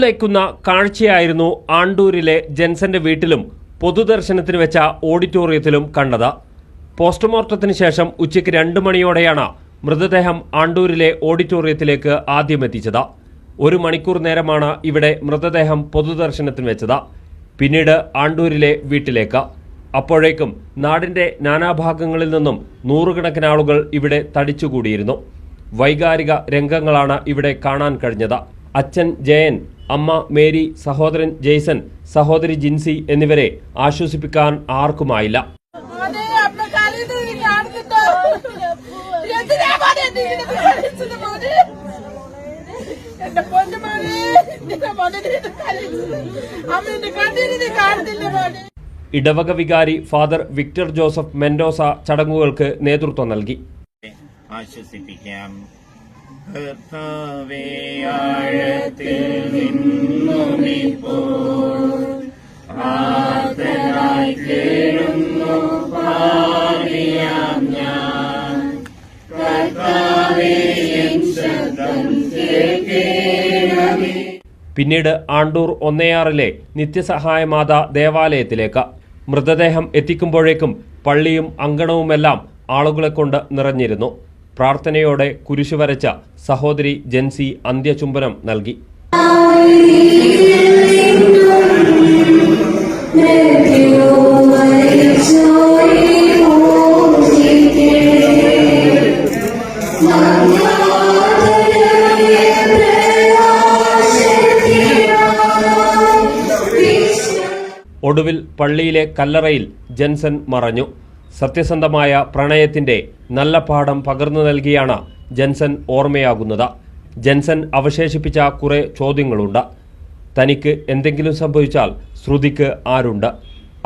ഞെട്ടലയക്കുന്ന കാഴ്ചയായിരുന്നു ആണ്ടൂരിലെ ജെൻസന്റെ വീട്ടിലും പൊതുദർശനത്തിന് വെച്ച ഓഡിറ്റോറിയത്തിലും കണ്ടത്. പോസ്റ്റ്മോർട്ടത്തിന് ശേഷം ഉച്ചയ്ക്ക് രണ്ട് മണിയോടെയാണ് മൃതദേഹം ആണ്ടൂരിലെ ഓഡിറ്റോറിയത്തിലേക്ക് ആദ്യം എത്തിച്ചത്. ഒരു മണിക്കൂർ നേരമാണ് ഇവിടെ മൃതദേഹം പൊതുദർശനത്തിന് വെച്ചത്. പിന്നീട് ആണ്ടൂരിലെ വീട്ടിലേക്ക്. അപ്പോഴേക്കും നാടിന്റെ നാനാഭാഗങ്ങളിൽ നിന്നും നൂറുകണക്കിന് ആളുകൾ ഇവിടെ തടിച്ചുകൂടിയിരുന്നു. വൈകാരിക രംഗങ്ങളാണ് ഇവിടെ കാണാൻ കഴിഞ്ഞത്. അച്ഛൻ ജയൻ അമ്മ മേരി സഹോദരൻ ജെയ്സൺ സഹോദരി ജിൻസി എന്നിവരെ ആശ്വസിപ്പിക്കാൻ ആർക്കുമായില്ല. ഇടവക വികാരി ഫാദർ വിക്ടർ ജോസഫ് മെൻഡോസ ചടങ്ങുകൾക്ക് നേതൃത്വം നൽകി. ആശ്വസിപ്പിക്കാം. കർത്താവേ ആഴത്തിൽ നിന്നുമിപ്പോൾ ആർത്തനായി കേഴുന്നു പിന്നീട് ആണ്ടൂർ ഒന്നയാറിലെ നിത്യസഹായ മാതാ ദേവാലയത്തിലേക്ക്. മൃതദേഹം എത്തിക്കുമ്പോഴേക്കും പള്ളിയും അങ്കണവുമെല്ലാം ആളുകളെ കൊണ്ട് നിറഞ്ഞിരുന്നു. പ്രാർത്ഥനയോടെ കുരിശു വരച്ച സഹോദരി ജെൻസി അന്ത്യചുംബനം നൽകി. ഒടുവിൽ പള്ളിയിലെ കല്ലറയിൽ ജെൻസൺ മറഞ്ഞു. സത്യസന്ധമായ പ്രണയത്തിന്റെ നല്ല പാഠം പകർന്നു നൽകിയാണ് ജൻസൻ ഓർമ്മയാകുന്നത്. ജൻസൻ അവശേഷിപ്പിച്ച കുറെ ചോദ്യങ്ങളുണ്ട്. തനിക്ക് എന്തെങ്കിലും സംഭവിച്ചാൽ ശ്രുതിക്ക് ആരുണ്ട്?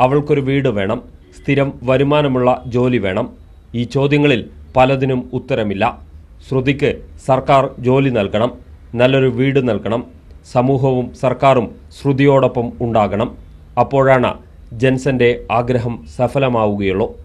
അവൾക്കൊരു വീട് വേണം സ്ഥിരം വരുമാനമുള്ള ജോലി വേണം. ഈ ചോദ്യങ്ങളിൽ പലതിനും ഉത്തരമില്ല. ശ്രുതിക്ക് സർക്കാർ ജോലി നൽകണം നല്ലൊരു വീട് നൽകണം സമൂഹവും സർക്കാരും ശ്രുതിയോടൊപ്പം ഉണ്ടാകണം. അപ്പോഴാണ് ജെൻസന്റെ ആഗ്രഹം സഫലമാവുകയുള്ളൂ.